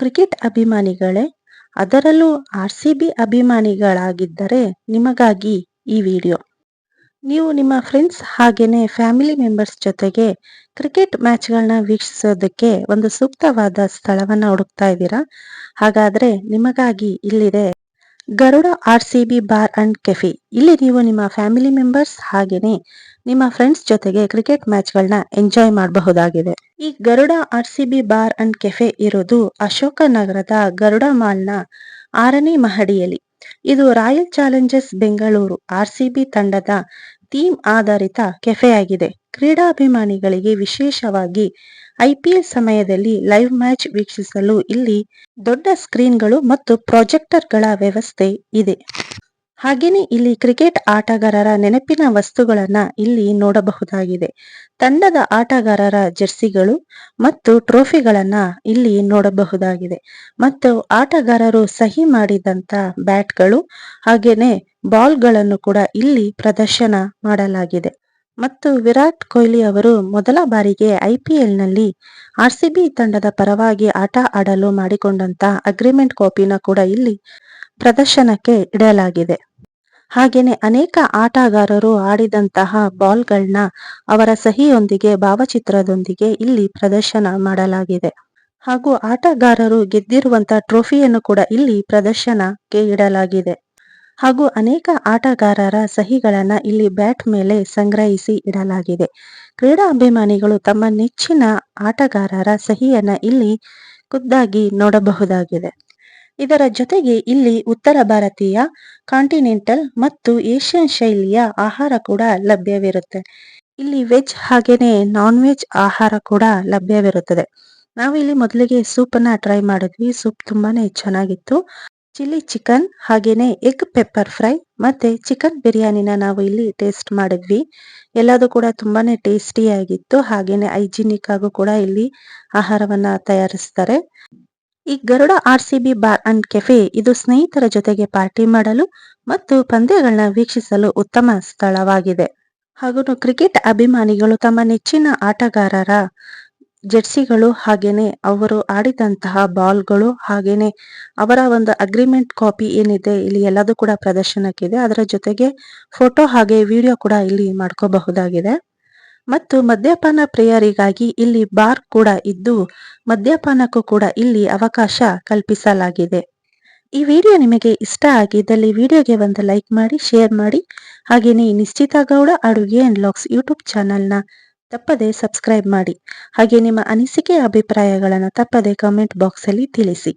Cricket ಅಭಿಮಾನಿಗಳೇ, ಅದರಲ್ಲೂ R C B ಅಭಿಮಾನಿಗಳಾಗಿದ್ದರೆ ನಿಮಗಾಗಿ ಈ ವಿಡಿಯೋ. ನೀವು ನಿಮ್ಮ ಫ್ರೆಂಡ್ಸ್ ಹಾಗೆಯೇ ಫ್ಯಾಮಿಲಿ ಮೆಂಬರ್ಸ್ ಜೊತೆಗೆ ಕ್ರಿಕೆಟ್ ಮ್ಯಾಚ್ಗಳನ್ನ ವೀಕ್ಷಿಸೋದಕ್ಕೆ ಒಂದು ಸೂಕ್ತವಾದ ಸ್ಥಳವನ್ನು ಹುಡುಕ್ತಾ ಇದ್ದೀರಾ? ಹಾಗಾದ್ರೆ ನಿಮಗಾಗಿ ಇಲ್ಲಿದೆ Garuda R C B bar and cafe. ಇಲ್ಲಿ ನೀವು ನಿಮ್ಮ ಫ್ಯಾಮಿಲಿ ಮೆಂಬರ್ಸ್ ಹಾಗೆಯೇ ನಿಮ್ಮ ಫ್ರೆಂಡ್ಸ್ ಜೊತೆಗೆ ಕ್ರಿಕೆಟ್ ಮ್ಯಾಚ್ಗಳನ್ನ ಎಂಜಾಯ್ ಮಾಡಬಹುದಾಗಿದೆ. ಈ Garuda R C B bar and cafe ಇರೋದು ಅಶೋಕ ನಗರದ ಗರುಡ ಮಾಲ್ನ ಆರನೇ ಮಹಡಿಯಲ್ಲಿ. ಇದು Royal Challengers Bengaluru R C B ತಂಡದ ಥೀಮ್ ಆಧಾರಿತ ಕೆಫೆ ಆಗಿದೆ. ಕ್ರೀಡಾಭಿಮಾನಿಗಳಿಗೆ ವಿಶೇಷವಾಗಿ ಐಪಿಎಲ್ ಸಮಯದಲ್ಲಿ ಲೈವ್ ಮ್ಯಾಚ್ ವೀಕ್ಷಿಸಲು ಇಲ್ಲಿ ದೊಡ್ಡ ಸ್ಕ್ರೀನ್ಗಳು ಮತ್ತು ಪ್ರಾಜೆಕ್ಟರ್ಗಳ ವ್ಯವಸ್ಥೆ ಇದೆ. ಹಾಗೇನೆ ಇಲ್ಲಿ ಕ್ರಿಕೆಟ್ ಆಟಗಾರರ ನೆನಪಿನ ವಸ್ತುಗಳನ್ನ ಇಲ್ಲಿ ನೋಡಬಹುದಾಗಿದೆ. ತಂಡದ ಆಟಗಾರರ ಜೆರ್ಸಿಗಳು ಮತ್ತು ಟ್ರೋಫಿಗಳನ್ನ ಇಲ್ಲಿ ನೋಡಬಹುದಾಗಿದೆ. ಮತ್ತು ಆಟಗಾರರು ಸಹಿ ಮಾಡಿದಂತ ಬ್ಯಾಟ್ಗಳು ಹಾಗೇನೆ ಬಾಲ್ಗಳನ್ನು ಕೂಡ ಇಲ್ಲಿ ಪ್ರದರ್ಶನ ಮಾಡಲಾಗಿದೆ. ಮತ್ತು ವಿರಾಟ್ ಕೊಹ್ಲಿ ಅವರು ಮೊದಲ ಬಾರಿಗೆ ಐಪಿಎಲ್ನಲ್ಲಿ ಆರ್ ಸಿ ಬಿ ತಂಡದ ಪರವಾಗಿ ಆಟ ಆಡಲು ಮಾಡಿಕೊಂಡಂತ ಅಗ್ರಿಮೆಂಟ್ ಕಾಪಿನ ಕೂಡ ಇಲ್ಲಿ ಪ್ರದರ್ಶನಕ್ಕೆ ಇಡಲಾಗಿದೆ. ಹಾಗೆಯೇ ಅನೇಕ ಆಟಗಾರರು ಆಡಿದಂತಹ ಬಾಲ್ಗಳನ್ನ ಅವರ ಸಹಿಯೊಂದಿಗೆ ಭಾವಚಿತ್ರದೊಂದಿಗೆ ಇಲ್ಲಿ ಪ್ರದರ್ಶನ ಮಾಡಲಾಗಿದೆ. ಹಾಗೂ ಆಟಗಾರರು ಗೆದ್ದಿರುವಂತಹ ಟ್ರೋಫಿಯನ್ನು ಕೂಡ ಇಲ್ಲಿ ಪ್ರದರ್ಶನಕ್ಕೆ ಇಡಲಾಗಿದೆ. ಹಾಗೂ ಅನೇಕ ಆಟಗಾರರ ಸಹಿಗಳನ್ನ ಇಲ್ಲಿ ಬ್ಯಾಟ್ ಮೇಲೆ ಸಂಗ್ರಹಿಸಿ ಇಡಲಾಗಿದೆ. ಕ್ರೀಡಾ ಅಭಿಮಾನಿಗಳು ತಮ್ಮ ನೆಚ್ಚಿನ ಆಟಗಾರರ ಸಹಿಯನ್ನ ಇಲ್ಲಿ ಖುದ್ದಾಗಿ ನೋಡಬಹುದಾಗಿದೆ. ಇದರ ಜೊತೆಗೆ ಇಲ್ಲಿ ಉತ್ತರ ಭಾರತೀಯ, ಕಾಂಟಿನೆಂಟಲ್ ಮತ್ತು ಏಷ್ಯನ್ ಶೈಲಿಯ ಆಹಾರ ಕೂಡ ಲಭ್ಯವಿರುತ್ತೆ. ಇಲ್ಲಿ ವೆಜ್ ಹಾಗೇನೆ ನಾನ್ ವೆಜ್ ಆಹಾರ ಕೂಡ ಲಭ್ಯವಿರುತ್ತದೆ. ನಾವಿಲ್ಲಿ ಮೊದಲಿಗೆ ಸೂಪ್ ಅನ್ನ ಟ್ರೈ ಮಾಡಿದ್ವಿ. ಸೂಪ್ ತುಂಬಾನೇ ಚೆನ್ನಾಗಿತ್ತು. ಚಿಲ್ಲಿ ಚಿಕನ್ ಹಾಗೇನೆ ಎಗ್ ಪೆಪ್ಪರ್ ಫ್ರೈ ಮತ್ತೆ ಚಿಕನ್ ಬಿರಿಯಾನಿನ ನಾವು ಇಲ್ಲಿ ಟೇಸ್ಟ್ ಮಾಡಿದ್ವಿ. ಎಲ್ಲದು ಕೂಡ ತುಂಬಾನೇ ಟೇಸ್ಟಿ ಆಗಿತ್ತು ಹಾಗೇನೆ ಹೈಜಿನಿಕ್ ಆಗೂ ಕೂಡ ಇಲ್ಲಿ ಆಹಾರವನ್ನ ತಯಾರಿಸ್ತಾರೆ. ಈ Garuda R C B bar and cafe ಇದು ಸ್ನೇಹಿತರ ಜೊತೆಗೆ ಪಾರ್ಟಿ ಮಾಡಲು ಮತ್ತು ಪಂದ್ಯಗಳನ್ನ ವೀಕ್ಷಿಸಲು ಉತ್ತಮ ಸ್ಥಳವಾಗಿದೆ. ಹಾಗೂ ಕ್ರಿಕೆಟ್ ಅಭಿಮಾನಿಗಳು ತಮ್ಮ ನೆಚ್ಚಿನ ಆಟಗಾರರ ಜೆರ್ಸಿಗಳು ಹಾಗೇನೆ ಅವರು ಆಡಿದಂತಹ ಬಾಲ್ಗಳು ಹಾಗೇನೆ ಅವರ ಒಂದು ಅಗ್ರಿಮೆಂಟ್ ಕಾಪಿ ಏನಿದೆ ಇಲ್ಲಿ ಎಲ್ಲದೂ ಕೂಡ ಪ್ರದರ್ಶನಕ್ಕಿದೆ. ಅದರ ಜೊತೆಗೆ ಫೋಟೋ ಹಾಗೆ ವಿಡಿಯೋ ಕೂಡ ಇಲ್ಲಿ ಮಾಡ್ಕೋಬಹುದಾಗಿದೆ. ಮತ್ತು ಮದ್ಯಪಾನ ಪ್ರಿಯರಿಗಾಗಿ ಇಲ್ಲಿ ಬಾರ್ ಕೂಡ ಇದ್ದು, ಮದ್ಯಪಾನಕ್ಕೂ ಕೂಡ ಇಲ್ಲಿ ಅವಕಾಶ ಕಲ್ಪಿಸಲಾಗಿದೆ. ಈ ವಿಡಿಯೋ ನಿಮಗೆ ಇಷ್ಟ ಆಗಿದ್ದಲ್ಲಿ ವಿಡಿಯೋಗೆ ಒಂದು ಲೈಕ್ ಮಾಡಿ, ಶೇರ್ ಮಾಡಿ. ಹಾಗೆಯೇ ನಿಶ್ಚಿತ ಗೌಡ ಅಡುಗೆ ಅಂಡ್ ಲಾಕ್ಸ್ ಯೂಟ್ಯೂಬ್ ಚಾನಲ್ನ ತಪ್ಪದೆ ಸಬ್ಸ್ಕ್ರೈಬ್ ಮಾಡಿ. ಹಾಗೆ ನಿಮ್ಮ ಅನಿಸಿಕೆ, ಅಭಿಪ್ರಾಯಗಳನ್ನು ತಪ್ಪದೆ ಕಾಮೆಂಟ್ ಬಾಕ್ಸಲ್ಲಿ ತಿಳಿಸಿ.